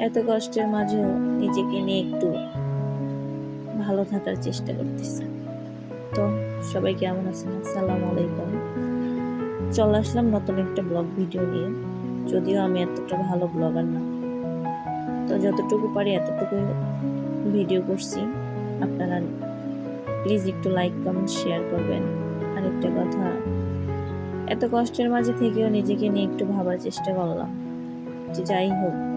এত কষ্টের মাঝেও নিজেকে নিয়ে একটু ভালো থাকার চেষ্টা করতেছে। তো সবাই কেমন আছেন? আসসালামু আলাইকুম। চলে আসলাম নতুন একটা ব্লগ ভিডিও নিয়ে। যদিও আমি এতটা ভালো ব্লগার না। তো যতটুকু পারি এতটুকু ভিডিও করছি। আপনারা প্লিজ একটু লাইক, কমেন্ট, শেয়ার করবেন। আর একটা কথা, এত কষ্টের মাঝে থেকেও নিজেকে নিয়ে একটু ভাবার চেষ্টা করলাম। যে যাই হোক।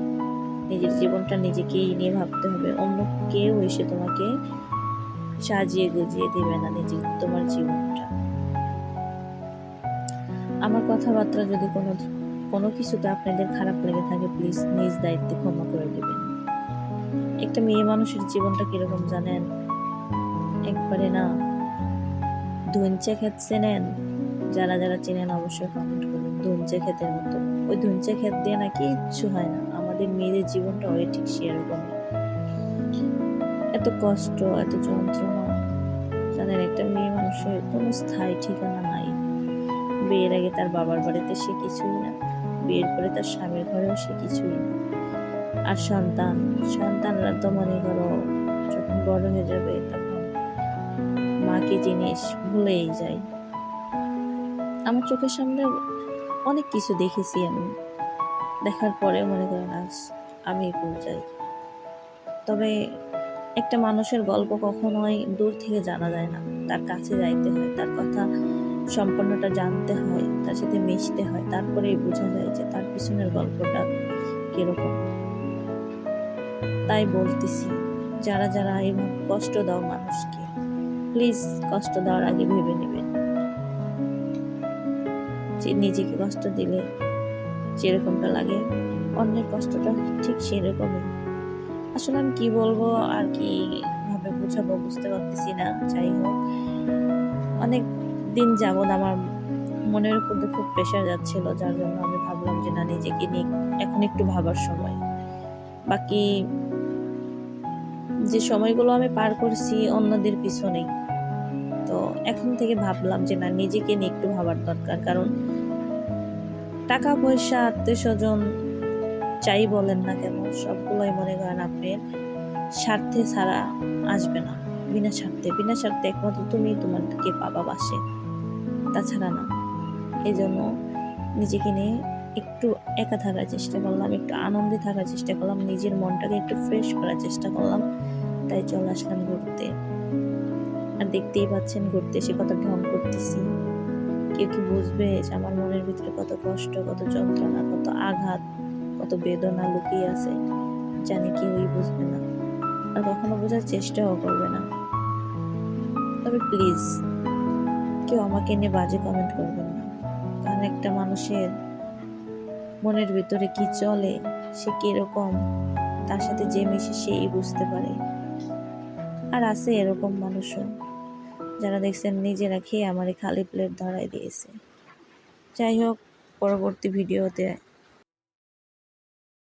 নিজের জীবনটা নিজেকেই নিয়ে ভাবতে হবে। অন্য কেউ এসে তোমাকে সাজিয়ে গুজিয়ে দেবে না নিজের, তোমার জীবনটা। আমার কথাবার্তা যদি কোনো কোনো কিছুতে আপনাদের খারাপ লেগে থাকে প্লিজ নিজ দায়িত্বে ক্ষমা করে দেবেন। একটা মেয়ে মানুষের জীবনটা কীরকম জানেন? একবারে না ধুনচে ক্ষেত চেনেন? যারা যারা চেনেন অবশ্যই কমেন্ট করুন। ধুনচে ক্ষেতের মতো। ওই ধুনচে ক্ষেত দিয়ে নাকি ইচ্ছু হয় না। আমাদের মেয়েদের জীবনটা ওই ঠিক সেরকম এত কষ্ট, এত যন্ত্রণা। তাদের একটা মেয়ে মানুষের কোনো স্থায়ী ঠিকানা নাই। বিয়ের আগে তার বাবার বাড়িতে সে কিছুই না। বিয়ের পরে তার স্বামীর ঘরেও সে কিছুই না। আর সন্তান, সন্তানরা তো মনে করো যখন বড় হয়ে যাবে তখন মাকে জিনিস ভুলেই যায়। আমার চোখের সামনে অনেক কিছু দেখেছি আমি। দেখার পরে মনে করেন আজ আমি ভুল যাই তবে একটা মানুষের গল্প কখনোই দূর থেকে জানা যায় না। তার কাছে যাইতে হয়, তার কথা সম্পূর্ণটা জানতে হয়, তার সাথে মিশতে হয়, তারপরেই বোঝা যায় যে তার পিছনের গল্পটা কীরকম। তাই বলতেছি, যারা যারা এইভাবে কষ্ট দাও মানুষকে, প্লিজ কষ্ট দেওয়ার আগে ভেবে নেবেন। যে নিজেকে কষ্ট দিলে যেরকমটা লাগে। অন্যের কষ্টটা ঠিক সেরকমই। আসলে আমি কি বলব? আর কি ভাবে বুঝাবো বুঝতে পারতেছি না। যাই হোক। অনেক দিন যাবৎ আমার মনের উপর খুব প্রেশার যাচ্ছিল। যার জন্য আমি ভাবলাম যে, না, নিজেকে নিয়ে এখন একটু ভাবার সময়। বাকি যে সময়গুলো আমি পার করছি অন্যদের পিছনেই। তো এখন থেকে ভাবলাম যে, না, নিজেকে নিয়ে একটু ভাবার দরকার। কারণ টাকা পয়সা আত্মীয় স্বজন যাই বলেন না কেন, সবগুলোই মনে করেন আপনি স্বার্থে ছাড়া আসবে না, বিনা স্বার্থে। বিনা স্বার্থে একমাত্র তুমি তোমাকে পাবা বাসে, তাছাড়া না। এই জন্য নিজেকে নিয়ে একটু একা থাকার চেষ্টা করলাম, একটু আনন্দে থাকার চেষ্টা করলাম, নিজের মনটাকে একটু ফ্রেশ করার চেষ্টা করলাম, তাই চলে আসলাম ঘুরতে। আর দেখতেই পাচ্ছেন ঘুরতে এসে কত ঢং করতেছি। কেউ কি বুঝবে যে আমার মনের ভিতরে কত কষ্ট, কত যন্ত্রণা, কত আঘাত, কত বেদনা লুকিয়ে আছে? জানি কেউই বুঝবে না আর কখনো বোঝার চেষ্টাও করবে না। তবে প্লিজ, কেউ আমাকে নিয়ে বাজে কমেন্ট করবেন না। কারণ একটা মানুষের মনের ভিতরে কি চলে, সে কীরকম, তার সাথে যে মিশে সেই বুঝতে পারে। আর আছে এরকম মানুষও। যারা দেখছেন নিজেরা খেয়ে আমার খালি প্লেট ধরাই দিয়েছে। যাই হোক পরবর্তী ভিডিওতে